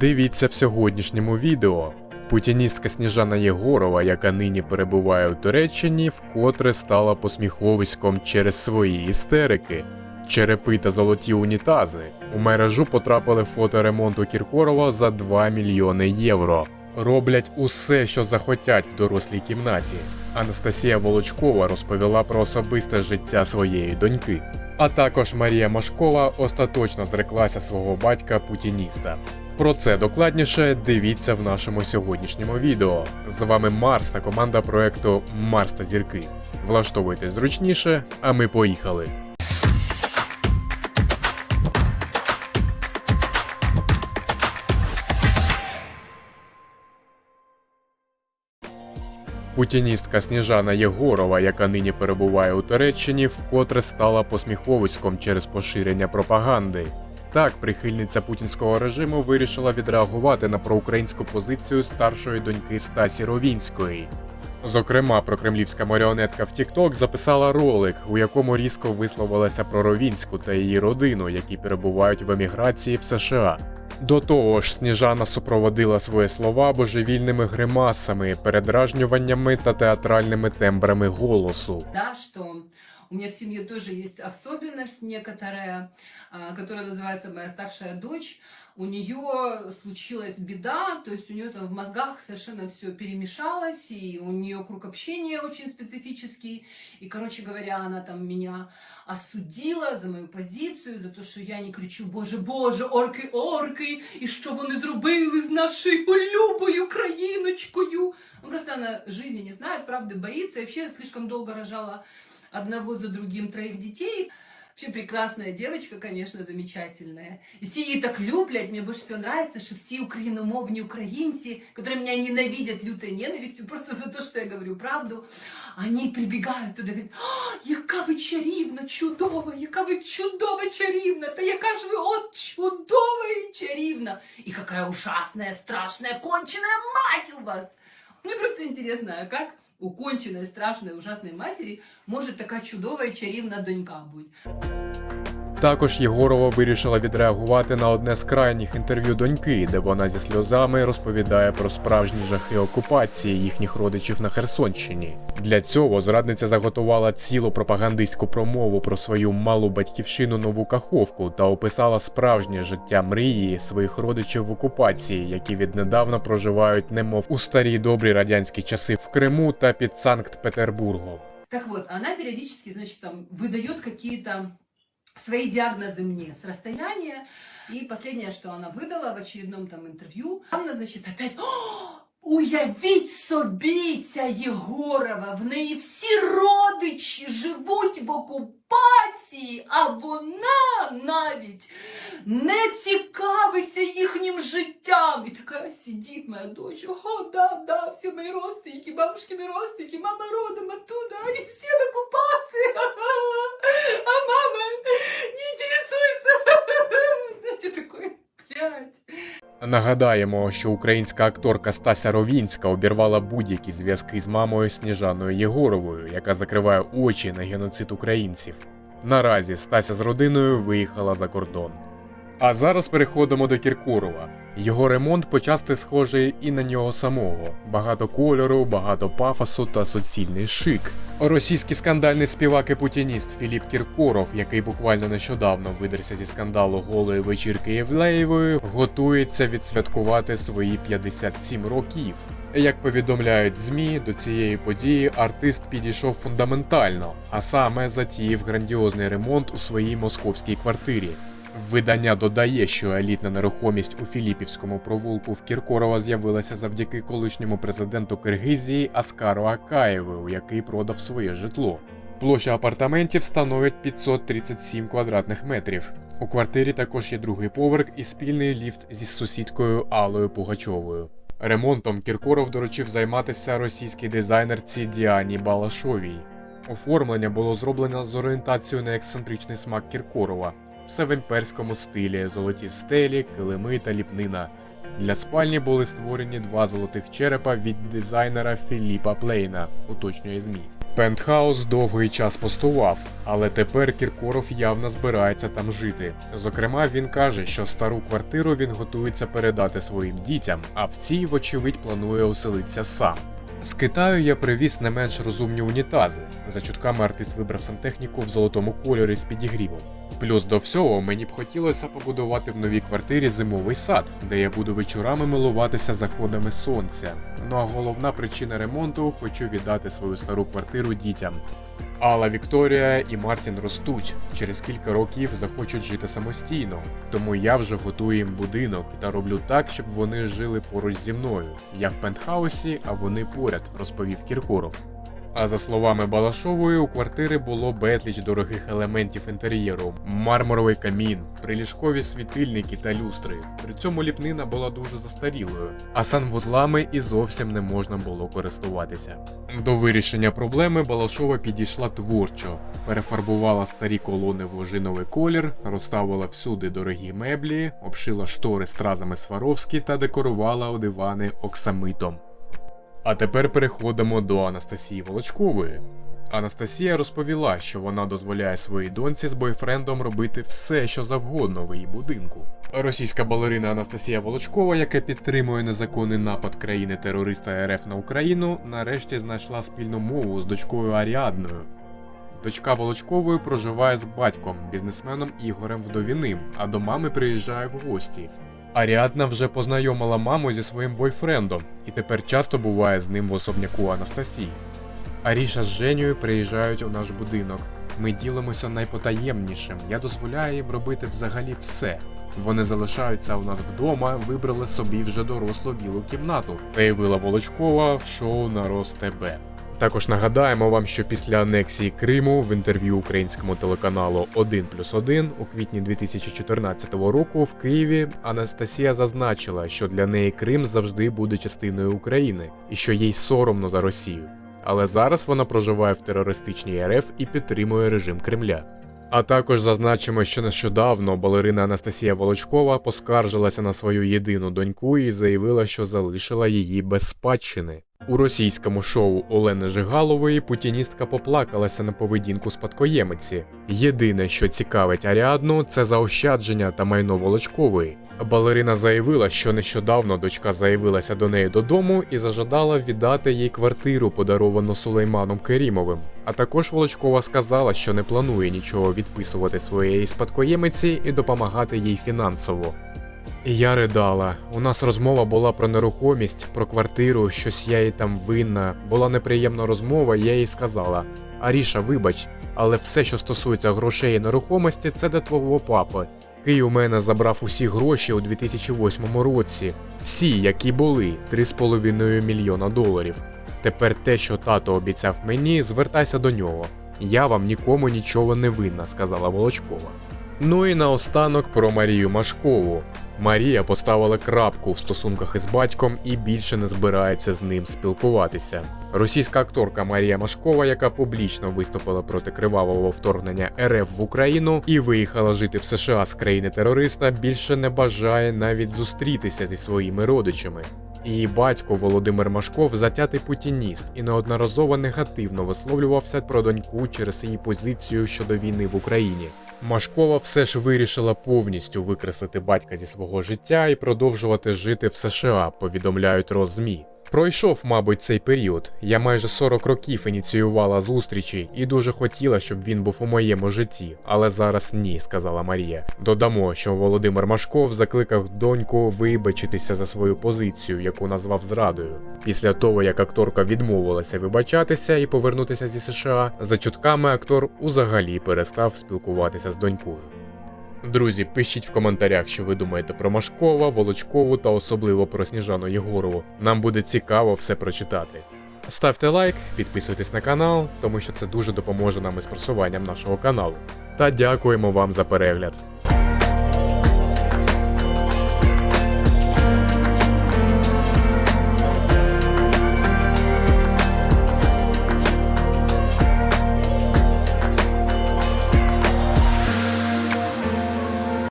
Дивіться в сьогоднішньому відео. Путіністка Сніжана Єгорова, яка нині перебуває у Туреччині, вкотре стала посміховиськом через свої істерики. Черепи та золоті унітази. У мережу потрапили фото ремонту Кіркорова за 2 мільйони євро. Роблять усе, що захотять в дорослій кімнаті. Анастасія Волочкова розповіла про особисте життя своєї доньки. А також Марія Машкова остаточно зреклася свого батька путініста. Про це докладніше дивіться в нашому сьогоднішньому відео. З вами Марс та команда проекту Марс та зірки. Влаштовуйтесь зручніше, а ми поїхали. Путіністка Сніжана Єгорова, яка нині перебуває у Туреччині, вкотре стала посміховиськом через поширення пропаганди. Так, прихильниця путінського режиму вирішила відреагувати на проукраїнську позицію старшої доньки Стасі Ровінської. Зокрема, прокремлівська маріонетка в TikTok записала ролик, у якому різко висловилася про Ровінську та її родину, які перебувають в еміграції в США. До того ж, Сніжана супроводила свої слова божевільними гримасами, передражнюваннями та театральними тембрами голосу. да, что у меня в семье тоже есть особенность некоторая, а, которая называется моя старшая дочь. У нее случилась беда, то есть у нее там в мозгах совершенно все перемешалось, и у нее круг общения очень специфический. И, короче говоря, она там меня осудила за мою позицію, за те, що я не кричу Боже, Боже, орки, орки, і що вони зробили з нашою любою країночкою. Ну, просто она жизни не знает, правды боится, и вообще слишком долго рожала одного за другим троих детей. Вообще прекрасная девочка, конечно, замечательная. И все ей так люблять. Мне больше всего нравится, что все украиномовні украинцы, которые меня ненавидят лютой ненавистью просто за то, что я говорю правду, они прибегают туда и говорят, «А, яка ви чарівна, чудова, яка ви чудова чарівна, та яка ж ви от чудова і чарівна. И какая ужасная, страшная, конченая мать у вас. Мне просто интересно, а как у конченой, страшной, ужасной матери может така чудова і чарівна донька бути? Також Єгорова вирішила відреагувати на одне з крайніх інтерв'ю доньки, де вона зі сльозами розповідає про справжні жахи окупації їхніх родичів на Херсонщині. Для цього зрадниця заготувала цілу пропагандистську промову про свою малу батьківщину нову каховку та описала справжнє життя мрії своїх родичів в окупації, які віднедавна проживають немов у старі добрі радянські часи в Криму та під Санкт-Петербургом. Так вот, она периодически, значит, там выдает какие-то свои диагнозы мне с расстояния. И последнее, что она выдала в очередном там интервью, она, значит, опять «О, Уявіть собі, ця Єгорова, в неї всі родичі живуть в окупації, а вона навіть не цікавиться їхнім життям. І така сидить моя дочь, о, да, да, всі мої родственники, бабушкины родственники, мама родом оттуда, они все в оккупации, а мама не интересуется. Знаете, такой, блядь. Нагадаємо, що українська акторка Стася Ровінська обірвала будь-які зв'язки з мамою Сніжаною Єгоровою, яка закриває очі на геноцид українців. Наразі Стася з родиною виїхала за кордон. А зараз переходимо до Кіркорова. Його ремонт почасти схожий і на нього самого: багато кольору, багато пафосу та суцільний шик. Російський скандальний співак і путініст Філіп Кіркоров, який буквально нещодавно видерся зі скандалу голої вечірки Євлеєвої, готується відсвяткувати свої 57 років. Як повідомляють ЗМІ, до цієї події артист підійшов фундаментально, а саме затіяв грандіозний ремонт у своїй московській квартирі. Видання додає, що елітна нерухомість у Філіпівському провулку в Кіркорова з'явилася завдяки колишньому президенту Киргизії Аскару Акаєву, який продав своє житло. Площа апартаментів становить 537 квадратних метрів. У квартирі також є другий поверх і спільний ліфт зі сусідкою Алою Пугачовою. Ремонтом Кіркоров доручив займатися російській дизайнерці Діані Балашовій. Оформлення було зроблено з орієнтацією на ексцентричний смак Кіркорова. Все в імперському стилі, золоті стелі, килими та ліпнина. Для спальні були створені два золотих черепа від дизайнера Філіпа Плейна, уточнює ЗМІ. Пентхаус довгий час пустував, але тепер Кіркоров явно збирається там жити. Зокрема, він каже, що стару квартиру він готується передати своїм дітям, а в цій, вочевидь, планує оселитися сам. З Китаю я привіз не менш розумні унітази. За чутками артист вибрав сантехніку в золотому кольорі з підігрівом. Плюс до всього мені б хотілося побудувати в новій квартирі зимовий сад, де я буду вечорами милуватися заходами сонця. Ну а головна причина ремонту хочу віддати свою стару квартиру дітям. Алла Вікторія і Мартін ростуть, через кілька років захочуть жити самостійно. Тому я вже готую їм будинок та роблю так, щоб вони жили поруч зі мною. Я в пентхаусі, а вони поряд, розповів Кіркоров. А за словами Балашової, у квартири було безліч дорогих елементів інтер'єру: мармуровий камін, приліжкові світильники та люстри. При цьому ліпнина була дуже застарілою, а санвузлами і зовсім не можна було користуватися. До вирішення проблеми Балашова підійшла творчо, перефарбувала старі колони в ожиновий колір, розставила всюди дорогі меблі, обшила штори стразами Сваровські та декорувала дивани оксамитом. А тепер переходимо до Анастасії Волочкової. Анастасія розповіла, що вона дозволяє своїй доньці з бойфрендом робити все, що завгодно в її будинку. Російська балерина Анастасія Волочкова, яка підтримує незаконний напад країни-терориста РФ на Україну, нарешті знайшла спільну мову з дочкою Аріадною. Дочка Волочкової проживає з батьком, бізнесменом Ігорем Вдовіним, а до мами приїжджає в гості. Аріадна вже познайомила маму зі своїм бойфрендом і тепер часто буває з ним в особняку Анастасії. Аріша з Женєю приїжджають у наш будинок. Ми ділимося найпотаємнішим. Я дозволяю їм робити взагалі все. Вони залишаються у нас вдома, вибрали собі вже дорослу білу кімнату, заявила Волочкова в шоу на Нарос ТБ. Також нагадаємо вам, що після анексії Криму в інтерв'ю українському телеканалу 1 плюс 1 у квітні 2014 року в Києві Анастасія зазначила, що для неї Крим завжди буде частиною України і що їй соромно за Росію. Але зараз вона проживає в терористичній РФ і підтримує режим Кремля. А також зазначимо, що нещодавно балерина Анастасія Волочкова поскаржилася на свою єдину доньку і заявила, що залишила її без спадщини. У російському шоу Олени Жигалової путіністка поплакалася на поведінку спадкоємиці. Єдине, що цікавить Аріадну, це заощадження та майно Волочкової. Балерина заявила, що нещодавно дочка заявилася до неї додому і зажадала віддати їй квартиру, подаровану Сулейманом Керімовим. А також Волочкова сказала, що не планує нічого відписувати своєї спадкоємиці і допомагати їй фінансово. І я ридала. У нас розмова була про нерухомість, про квартиру, щось я їй там винна. Була неприємна розмова, я їй сказала: Аріша, вибач, але все, що стосується грошей і нерухомості, це до твого папи. Кий у мене забрав усі гроші у 2008 році. Всі, які були, 3,5 мільйона доларів. Тепер те, що тато обіцяв мені, звертайся до нього. Я вам нікому нічого не винна, сказала Волочкова. Ну і наостанок про Марію Машкову. Марія поставила крапку в стосунках із батьком і більше не збирається з ним спілкуватися. Російська акторка Марія Машкова, яка публічно виступила проти кривавого вторгнення РФ в Україну і виїхала жити в США з країни терориста, більше не бажає навіть зустрітися зі своїми родичами. Її батько Володимир Машков затятий путініст і неодноразово негативно висловлювався про доньку через її позицію щодо війни в Україні. Машкова все ж вирішила повністю викреслити батька зі свого життя і продовжувати жити в США, повідомляють Розмі. Пройшов, мабуть, цей період. Я майже 40 років ініціювала зустрічі і дуже хотіла, щоб він був у моєму житті, але зараз ні, сказала Марія. Додамо, що Володимир Машков закликав доньку вибачитися за свою позицію, яку назвав зрадою. Після того, як акторка відмовилася вибачатися і повернутися зі США, за чутками актор узагалі перестав спілкуватися з донькою. Друзі, пишіть в коментарях, що ви думаєте про Машкова, Волочкову та особливо про Сніжану Єгорову. Нам буде цікаво все прочитати. Ставте лайк, підписуйтесь на канал, тому що це дуже допоможе нам із просуванням нашого каналу. Та дякуємо вам за перегляд.